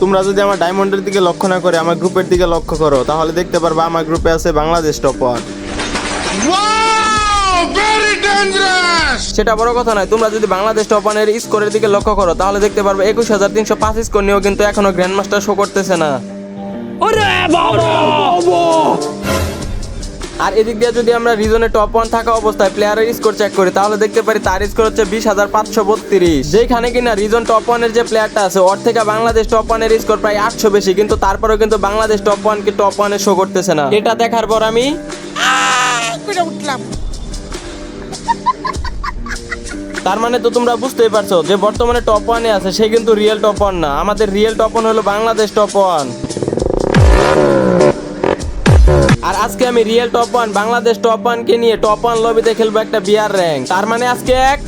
তোমরা যদি আমার ডায়মন্ডের দিকে লক্ষ্য না করে আমার গ্রুপের দিকে লক্ষ্য করো তাহলে দেখতে পারবা আমার গ্রুপে আছে বাংলাদেশ টপার সেটা বড় কথা নয় তোমরা যদি বাংলাদেশ টপানের স্কোরের দিকে লক্ষ্য করো তাহলে দেখতে পারবে একুশ হাজার তিনশো পাঁচ স্কোর নিয়েও কিন্তু এখনও গ্র্যান্ড মাস্টার শো করতেছে না। আর এদিক দিয়ে যদি আমরা রিজনে টপ ওয়ান থাকা অবস্থায় প্লেয়ারের স্কোর চেক করি, তাহলে দেখতে পারি তার স্কোর হচ্ছে বিশ হাজার পাঁচশো বত্রিশ। যেখানে কিনা রিজন টপ ওয়ানের যে প্লেয়ারটা আছে, ওর থেকে বাংলাদেশ টপ ওয়ানের স্কোর প্রায় আটশো বেশি, কিন্তু তারপরেও কিন্তু বাংলাদেশ টপ ওয়ানকে টপ ওয়ানে শো করতেছে না। এটা দেখার পর আমি তার মানে তো তোমরা বুঝতেই পারছ যে বর্তমানে টপ ওয়ানে আছে, সে কিন্তু রিয়েল টপ ওয়ান না। আমাদের রিয়েল টপ ওয়ান হলো বাংলাদেশ টপ ওয়ান আর আজকে আমি real top one Bangladesh top one কে নিয়ে টপ ওয়ান লবিতে খেলব একটা বিয়ার র্যাঙ্ক তার মানে আজকে এক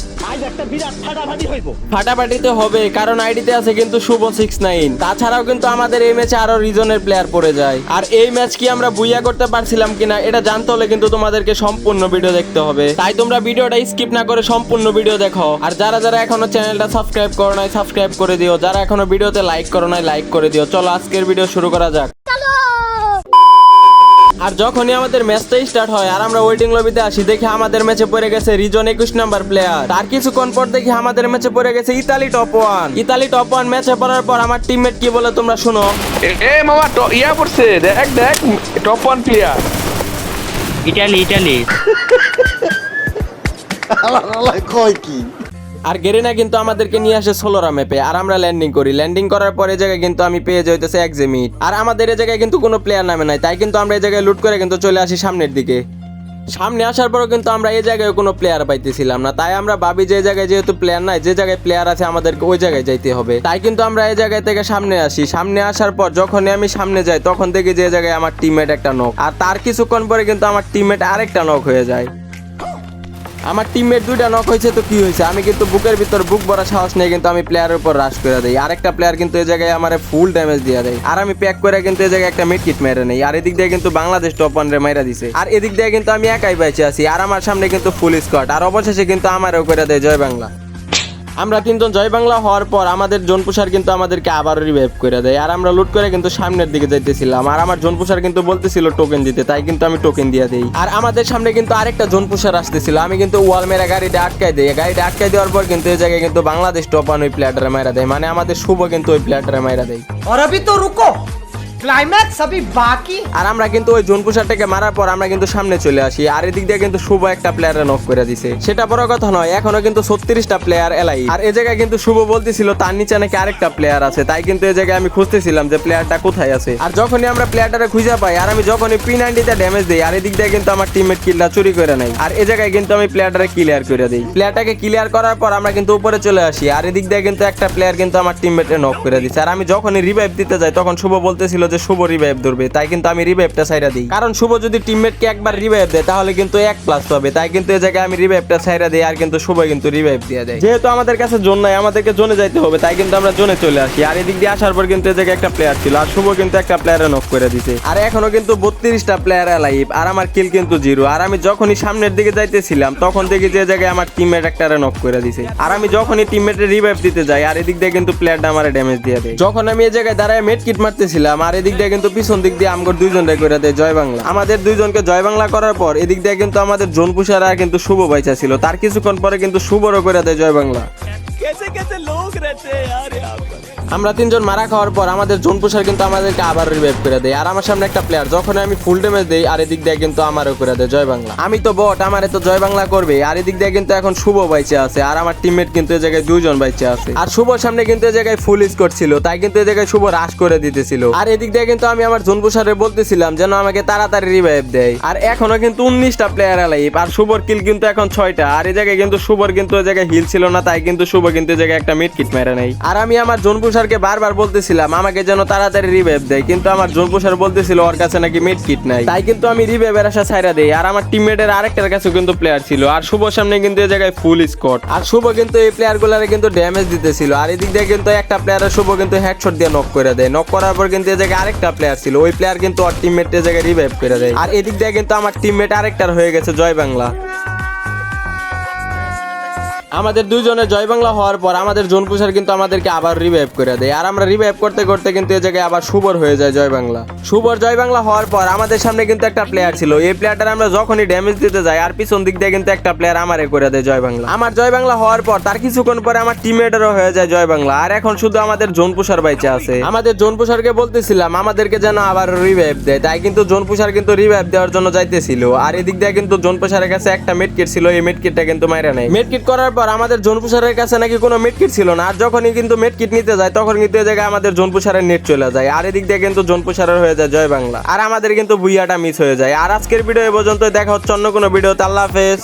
ফাটাফাটিতে হবে কারণ আইডিতে আছে কিন্তু শুভ সিক্স নাইন তাছাড়াও কিন্তু আমাদের এই ম্যাচে আরও রিজনের প্লেয়ার পড়ে যায়। আর এই ম্যাচ কি আমরা বুইয়া করতে পারছিলাম কিনা এটা জানতে হলে কিন্তু তোমাদেরকে সম্পূর্ণ ভিডিও দেখতে হবে। তাই তোমরা ভিডিওটা স্কিপ না করে সম্পূর্ণ ভিডিও দেখো। আর যারা যারা এখনও চ্যানেলটা সাবস্ক্রাইব করো নাই সাবস্ক্রাইব করে দিও। যারা এখনও ভিডিওতে লাইক করো নাই লাইক করে দিও। চলো আজকের ভিডিও শুরু করা যাক। আর যখনই আমাদের ম্যাচটা স্টার্ট হয় আর আমরা ওয়েটিং লবিতে আসি দেখি আমাদের ম্যাচে পড়ে গেছে রিজন একুশ নাম্বার প্লেয়ার তার কিছুক্ষণ পর দেখি আমাদের ম্যাচে পড়ে গেছে Italy top one Italy top one ম্যাচে পড়ার পর আমার টিমমেট কি বলে তোমরা শুনো? এ মামা ট- ইয়া পড়ছে দেখ দেখ top one player Italy Italy. কয় কি? আর গেরিনা কিন্তু আমাদেরকে নিয়ে আসে সোলোরা ম্যাপে আর আমরা ল্যান্ডিং করি। ল্যান্ডিং করার পর জায়গায় কিন্তু আমি পেয়ে যাইতেছে এক জেমিট আর আমাদের এই জায়গায় কিন্তু কোনো প্লেয়ার নামে নাই, তাই কিন্তু আমরা এই জায়গায় লুট করে কিন্তু চলে আসি সামনের দিকে। সামনে আসার পরও কিন্তু আমরা এই জায়গায় কোনো প্লেয়ার পাইতেছিলাম না, তাই আমরা ভাবি যে জায়গায় যেহেতু প্লেয়ার নাই, যে জায়গায় প্লেয়ার আছে আমাদেরকে ওই জায়গায় যাইতে হবে। তাই কিন্তু আমরা এই জায়গায় থেকে সামনে আসি। সামনে আসার পর যখনই আমি সামনে যাই, তখন দেখি যে জায়গায় আমার টিমমেট একটা নক আর তার কিছুক্ষণ পরে কিন্তু আমার টিমমেট আরেকটা নক হয়ে যায়। আমার টিমমেট দুইটা নক হয়েছে, তো কি হয়েছে? আমি কিন্তু বুকের ভিতর বুক ভরা সাহস নেই কিন্তু আমি প্লেয়ারের উপর রাশ করে আর একটা প্লেয়ার কিন্তু এই জায়গায় আমার ফুল ড্যামেজ দিয়ে দেয়। আর আমি প্যাক করে কিন্তু এই জায়গায় একটা মিটকিট মেরে নেই। আর এদিক দিয়ে কিন্তু বাংলাদেশ টপ ওয়ানরে মাইরা দিছে। আর এদিক দিয়ে কিন্তু আমি একাই বেঁচে আছি। আর আমার সামনে কিন্তু ফুল স্কট আর অবশেষে কিন্তু আমারও করে দেয় জয় বাংলা। আমরা কিন্তু জয় বাংলা হওয়ার পর আমাদের জোনপুষার কিন্তু আমাদেরকে আবার রিভাইভ করে দেয়। আর আমরা লুট করে কিন্তু সামনের দিকে যাইতেছিলাম। আর আমার জোনপুষার কিন্তু বলতেছিল টোকেন দিতে, তাই কিন্তু আমি টোকেন দিয়ে দিই। আর আমাদের সামনে কিন্তু আরেকটা জোনপুষার আসতেছিল। আমি কিন্তু ওয়াল মেরা গাড়িটা আটকাই দিই। গাড়িটা আটকাই দেওয়ার পর কিন্তু এই জায়গায় কিন্তু বাংলাদেশ টপান ওই প্লেয়ারটারে মারা দেয়। মানে আমাদের শুভ কিন্তু ওই প্লেয়ারটারে মারা দেয়। অরবি তো রুকো। ক্লাইম্যাক্স সবই বাকি আর আমরা কিন্তু ওই জোন মারার পর আমরা কিন্তু সামনে চলে আসি। আর এদিক দিয়ে কিন্তু শুভ একটা করে দিছে। সেটা বড় কথা নয়, এখনও কিন্তু প্লেয়ার এলাই আর জায়গায় কিন্তু শুভ তার নিচে নাকি আরেকটা প্লেয়ার আছে। তাই কিন্তু এই জায়গায় আমি খুঁজতেছিলাম যে প্লেয়ারটা কোথায় আছে। আর যখনই আমরা খুঁজে পাই, আর আমি যখনই পি ড্যামেজ আর এদিক দিয়ে কিন্তু আমার টিমমেট চুরি করে আর জায়গায় কিন্তু আমি প্লেয়ারটারে ক্লিয়ার করে দিই। প্লেয়ারটাকে ক্লিয়ার করার পর আমরা কিন্তু উপরে চলে আসি। আর এদিক দিয়ে কিন্তু একটা প্লেয়ার কিন্তু আমার টিমমেটে নক করে দিছে। আর আমি যখনই রিভাইভ দিতে যাই, তখন শুভ বলতেছিল যে শুভ রিভাইভ ধরবে, তাই কিন্তু আমি রিভাইভটা সাইরা দিই। কারণ শুভ যদি টিমমেটকে একবার রিভাইভ দেয়, তাহলে কিন্তু এক প্লাস পাবে তাই কিন্তু এই জায়গায় আমি রিভাইভটা সাইরা দিই, আর কিন্তু শুভ কিন্তু রিভাইভ দিয়ে দেয়। যেহেতু আমাদের কাছে জোন নাই, আমাদেরকে জোনে যাইতে হবে, তাই কিন্তু আমরা জোনে চলে আসি। আর এদিক দিয়ে আসার পর কিন্তু এই জায়গায় একটা প্লেয়ার ছিল, আর শুভ কিন্তু একটা প্লেয়ারে নক করে দিছে। আর এখনও কিন্তু বত্রিশটা প্লেয়ার অ্যালাইভ আর আমার কিল কিন্তু জিরো আর আমি যখনই সামনের দিকে যাইতেছিলাম, তখন দেখি যে জায়গায় আমার টিমমেট একটা নক করে দিছে। আর আমি যখনই টিমমেটের রিভাইভ দিতে যাই, আর এদিক দিয়ে কিন্তু প্লেয়ারটা আমার ড্যামেজ দিয়ে দেয়। যখন আমি এই জায়গায় দাঁড়ায় মেট কিট মারতেছিলাম, আর এদিক দিয়ে কিন্তু পিছন দিক দিয়ে আমগর দুইজন রে করে দেয় জয় বাংলা। আমাদের দুইজনকে জয় বাংলা করার পর এদিক দিয়ে কিন্তু আমাদের জোন পুষারা কিন্তু শুভ বাইচা ছিল। তার কিছুক্ষণ পরে কিন্তু শুভরও করে দেয় জয় বাংলা। আমরা তিনজন মারা খাওয়ার পর আমাদের জোন পুষার কিন্তু আমাদেরকে আবার রিভাইভ করে দেয়। আর আমার সামনে একটা প্লেয়ার যখন আমি ফুল ড্যামেজ দেই, আর এদিক দিয়ে কিন্তু আমারও করে দেয়। জয় বাংলা। আমি তো বট আমারে তো জয় বাংলা করবে আর এদিক দিয়ে কিন্তু এখন শুভ বাইচে আছে, আর আমার টিমমেট কিন্তু এই জায়গায় দুইজন বাইচে আছে। আর শুভর সামনে কিন্তু এই জায়গায় ফুল স্কোর ছিল, তাই কিন্তু এই জায়গায় শুভ রাশ করে দিতেছিল। আর এদিক দিয়ে কিন্তু আমি আমার জোন পুষারে বলতেছিলাম যেন আমাকে তাড়াতাড়ি রিভাইভ দেয়। আর এখনও কিন্তু উনিশটা প্লেয়ার অ্যালাইভ আর শুভর কিল কিন্তু এখন ছয়টা। আর এই জায়গায় কিন্তু শুভর কিন্তু ওই জায়গায় হিল ছিল না, তাই কিন্তু শুভ কিন্তু এই জায়গায় একটা মিড কিট মেরে নেই। আর আমি আমার জোনপুষারকে বারবার বলতেছিলাম, আমাকে যেন তাড়াতাড়ি রিভাইভ দেয়, কিন্তু আমার জোনপুষার বলতেছিল ওর কাছে নাকি মিড কিট নাই। তাই কিন্তু আমি রিভাইভের আশা ছাইরা দেই, আর আমার টিমমেটের আরেকটার কাছে কিন্তু প্লেয়ার ছিল, আর শুভ সামনে কিন্তু এই জায়গায় ফুল স্কট আর শুভ কিন্তু এই প্লেয়ার গুলারে কিন্তু ড্যামেজ দিতেছিল, আর এদিক দিয়ে কিন্তু একটা প্লেয়ারের শুভ কিন্তু হেডশট দিয়ে নক করে দেয়। নক করার পর কিন্তু এই জায়গায় আরেকটা প্লেয়ার ছিল, ওই প্লেয়ার কিন্তু ওর টিমমেটের জায়গায় রিভাইভ করে দেয়। আর এদিক দিয়ে কিন্তু আমার টিমমেট আরেকটার হয়ে গেছে, জয় বাংলা। আমাদের দুজনে জয় বাংলা হওয়ার পর আমাদের জোনপুষার কিন্তু আমাদেরকে আবার রিভাইভ করে দেয়। আর আমরা রিভাইভ করতে করতে কিন্তু এই জায়গায় আবার সুবর হয়ে যায় জয় বাংলা সুবর জয় বাংলা হওয়ার পর আমাদের সামনে কিন্তু একটা প্লেয়ার ছিল। এই প্লেয়ারটার আমরা যখনই ড্যামেজ দিতে যাই, আর পিছন দিক দিয়ে কিন্তু একটা প্লেয়ার আমারে করে দেয় জয় বাংলা আমার জয় বাংলা হওয়ার পর তার কিছুক্ষণ পরে আমার টিমমেটেরও হয়ে যায় জয় বাংলা আর এখন শুধু আমাদের জোনপুষার বাইচে আছে। আমাদের জোনপুষারকে বলতেছিলাম, আমাদেরকে যেন আবার রিভাইভ দেয়। তাই কিন্তু জোনপুষার কিন্তু রিভাইভ দেওয়ার জন্য যাইতেছিল। আর এদিক দিয়ে কিন্তু জোনপুষারের কাছে একটা মেডকিট ছিল, এই মেডকিটটা কিন্তু মাইরা নেয়। মেডকিট করার পর আমাদের জোনপুসারের কাছে নাকি কোনো মেডকিট ছিল না। আর যখনই কিন্তু মেডকিট নিতে যায় তখন কিন্তু এই জায়গায় আমাদের জোনপুসারের নেট চলে যায়। আর এদিক দিয়ে কিন্তু জোনপুসারের হয়ে যায় জয় বাংলা। আর আমাদের কিন্তু বুইয়াটা মিস হয়ে যায়। আর আজকের ভিডিও এ পর্যন্ত দেখা হচ্ছে অন্য কোনো ভিডিওতে আল্লাহ হাফেজ।